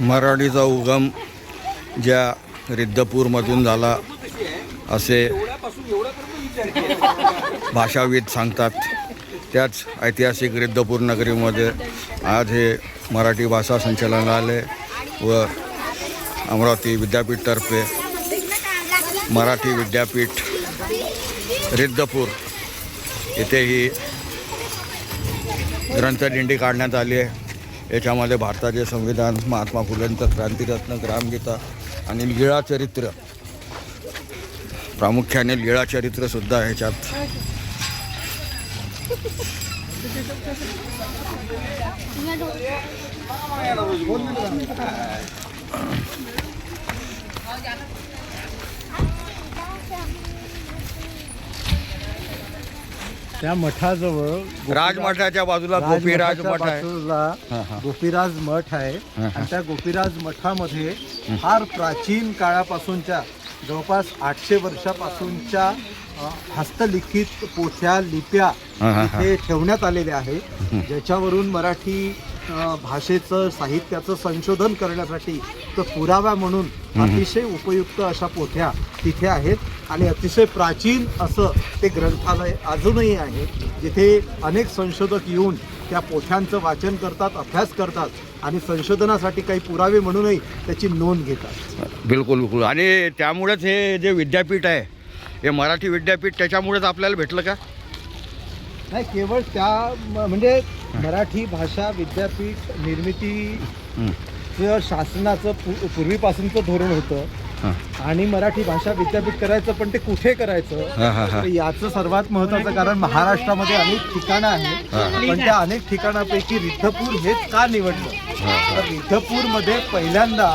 मराठीचा उगम ज्या रिद्धपूरमधून झाला असे भाषाविद सांगतात. त्याच ऐतिहासिक रिद्धपूर नगरीमध्ये आज हे मराठी भाषा संचालनालय व अमरावती विद्यापीठतर्फे मराठी विद्यापीठ रिद्धपूर येथे ही ग्रंथदिंडी काढण्यात आली आहे. याच्यामध्ये भारताचे संविधान महात्मा फुलेंचं क्रांतिरत्न ग्रामगीता आणि लीळा चरित्र. प्रामुख्याने लीळा चरित्रसुद्धा ह्याच्यात. त्या मठाजवळ राजमठाच्या बाजूला गोपीराज मठ आहे बाजूला. गोपीराज मठ आहे. आणि त्या गोपीराज मठामध्ये फार प्राचीन काळापासूनच्या जवळपास आठशे वर्षापासूनच्या हस्तलिखित पोथ्या लिप्या हा. इथे ठेवण्यात आलेल्या आहेत ज्याच्यावरून मराठी भाषेचं साहित्याचं संशोधन करण्यासाठी तर पुरावा म्हणून अतिशय उपयुक्त अशा पोथ्या तिथे आहेत. आणि अतिशय प्राचीन असं ते ग्रंथालय अजूनही आहे जिथे अनेक संशोधक येऊन त्या पोथ्यांचं वाचन करतात अभ्यास करतात आणि संशोधनासाठी काही पुरावे म्हणूनही त्याची नोंद घेतात. बिलकुल बिलकुल. आणि त्यामुळेच हे जे विद्यापीठ आहे हे मराठी विद्यापीठ त्याच्यामुळेच आपल्याला भेटलं का? नाही केवळ त्या म- म्हणजे मराठी भाषा विद्यापीठ निर्मिती हं, चं शासनाचं पू- पूर्वीपासूनचं धोरण होतं. हां. आणि मराठी भाषा विद्यापीठ करायचं पण ते कुठे करायचं? हां, हां, हां. तर याचं सर्वात महत्वाचं कारण महाराष्ट्रामध्ये अनेक ठिकाणं आहेत. पण त्या अनेक ठिकाणापैकी रिद्धपूर हेच का निवडलं? तर रिद्धपूरमध्ये पहिल्यांदा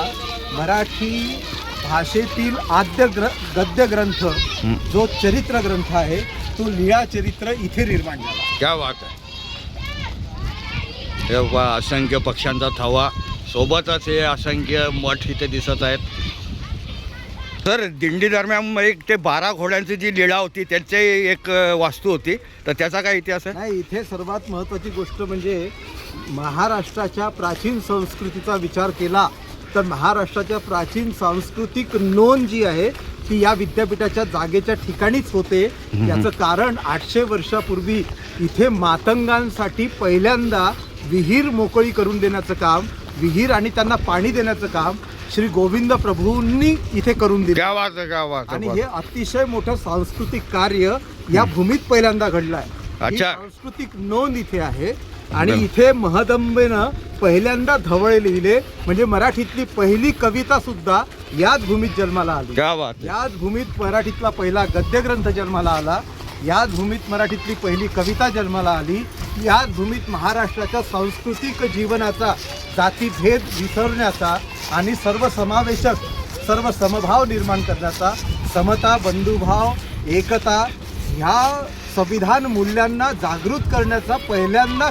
मराठी भाषेतील आद्य ग्र गद्य ग्रंथ जो चरित्र ग्रंथ आहे तो लिळा चरित्र इथे निर्माण झाला. क्या बात आहे हे असंख्य पक्ष्यांचा थवा. सोबतच हे असंख्य मठ इथे दिसत आहेत. तर दिंडी दरम्यान एक ते बारा घोड्यांची जी लीळा होती त्याची एक वास्तू होती. तर त्याचा काय इतिहास आहे? नाही इथे सर्वात महत्त्वाची गोष्ट म्हणजे महाराष्ट्राच्या प्राचीन संस्कृतीचा विचार केला तर महाराष्ट्राच्या प्राचीन सांस्कृतिक नोंद जी आहे ती या विद्यापीठाच्या जागेच्या ठिकाणीच होते. याचं कारण आठशे वर्षापूर्वी इथे मातंगांसाठी पहिल्यांदा विहीर मोकळी करून देण्याचं काम विहीर आणि त्यांना पाणी देण्याचं काम श्री गोविंद प्रभूंनी इथे करून दिलं. आणि हे अतिशय मोठं सांस्कृतिक कार्य या भूमीत पहिल्यांदा घडलं आहे. सांस्कृतिक नोंद इथे आहे. आणि. इथे महदंबेनं पहिल्यांदा धवळे लिहिले म्हणजे मराठीतली पहिली कविता सुद्धा याच भूमीत जन्माला आली. क्या बात आहे. याच भूमीत मराठीतला पहिला गद्यग्रंथ जन्माला आला. याच भूमीत मराठीतली पहिली कविता जन्माला आली. याच भूमीत महाराष्ट्राच्या सांस्कृतिक जीवनाचा जातीभेद विसरण्याचा आणि सर्वसमावेशक सर्व समभाव निर्माण करण्याचा समता बंधुभाव एकता ह्या संविधान मूल्यांना जागृत करण्याचा पहिल्यांदा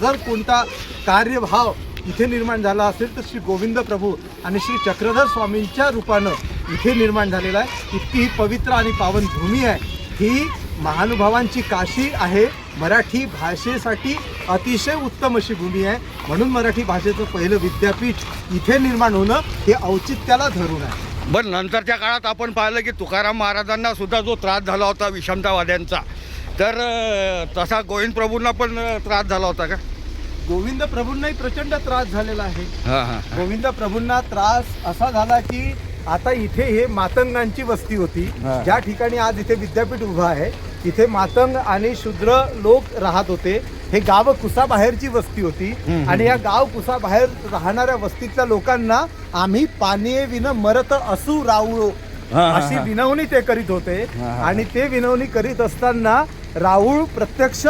जर कोणता कार्यभाव इथे निर्माण झाला असेल तर श्री गोविंद प्रभू आणि श्री चक्रधर स्वामींच्या रूपानं इथे निर्माण झालेला आहे. इतकी ही पवित्र आणि पावन भूमी आहे. ही महानुभावांची काशी आहे. मराठी भाषेसाठी अतिशय उत्तम अशी भूमी आहे. म्हणून मराठी भाषेचं पहिलं विद्यापीठ इथे निर्माण होणं हे औचित्याला धरून आहे. पण नंतरच्या काळात आपण पाहिलं की तुकाराम महाराजांना सुद्धा जो त्रास झाला होता विषमतावाद्यांचा तर तसा गोविंद प्रभूंना पण त्रास झाला होता का? गोविंद प्रभूंनाही प्रचंड त्रास झालेला आहे हां हां गोविंद प्रभूंना त्रास असा झाला की आता इथे हे मातंगांची वस्ती होती. ज्या ठिकाणी आज इथे विद्यापीठ उभं आहे तिथे मातंग आणि शूद्र लोक राहत होते हे गाव कुसाबाहेरची वस्ती होती. आणि या गाव कुसाबाहेर राहणाऱ्या वस्तीतल्या लोकांना आम्ही पाणी विन मरत असू राऊळो हा, अशी. विनवणी ते करीत होते. आणि ते विनवणी करीत असताना राऊळ प्रत्यक्ष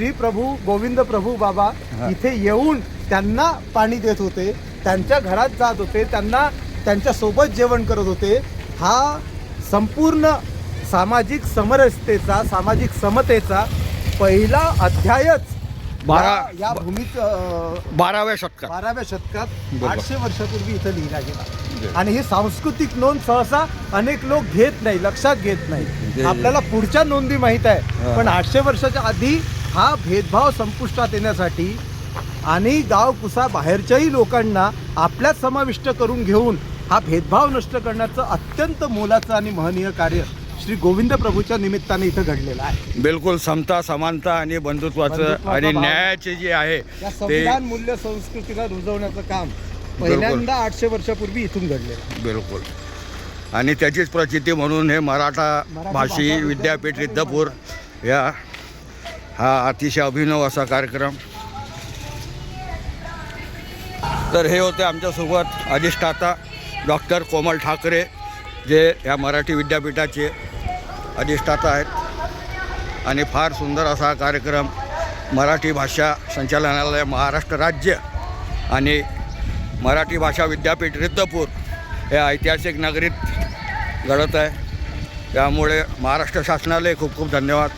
श्री प्रभू गोविंद प्रभू बाबा इथे येऊन त्यांना पाणी देत होते त्यांच्या घरात जात होते त्यांना त्यांच्यासोबत जेवण करत होते. हा संपूर्ण सामाजिक समरसतेचा सामाजिक समतेचा पहिला अध्यायच बारा- या- भूमीत बाराव्या शतकात. बाराव्या शतकात. आठशे वर्षापूर्वी इथं लिहिला गेला आणि ही सांस्कृतिक नोंद सहसा अनेक लोक घेत नाही लक्षात घेत नाही. जे- आपल्याला पुढच्या नोंदी माहीत आहे. पण आठशे वर्षाच्या आधी हा भेदभाव संपुष्टात येण्यासाठी आणि गाव कुसा बाहेरच्याही लोकांना आपल्यात समाविष्ट करून घेऊन हा भेदभाव नष्ट करण्याचं अत्यंत मोलाचं आणि महनीय कार्य श्री गोविंद प्रभूच्या निमित्ताने इथं घडलेलं आहे बिलकुल समता समानता आणि बंधुत्वाचं आणि. न्यायाचे जे आहे संविधान मूल्य संस्कृतीला रुजवण्याचं काम पहिल्यांदा आठशे वर्षापूर्वी इथून घडलेलं आहे. बिलकुल आणि त्याचीच प्रचिती म्हणून हे मराठा भाषी विद्यापीठ रिद्धपूर या हा अतिशय अभिनव असा कार्यक्रम. तर हे होते आमच्यासोबत अधिष्ठाता डॉक्टर कोमल ठाकरे जे या मराठी विद्यापीठाचे अधिष्ठाता आहेत. आणि फार सुंदर असा हा कार्यक्रम मराठी भाषा संचालनालय महाराष्ट्र राज्य आणि मराठी भाषा विद्यापीठ रिद्धपूर हे ऐतिहासिक नगरीत घडत आहे. त्यामुळे महाराष्ट्र शासनाला खूप खूप धन्यवाद.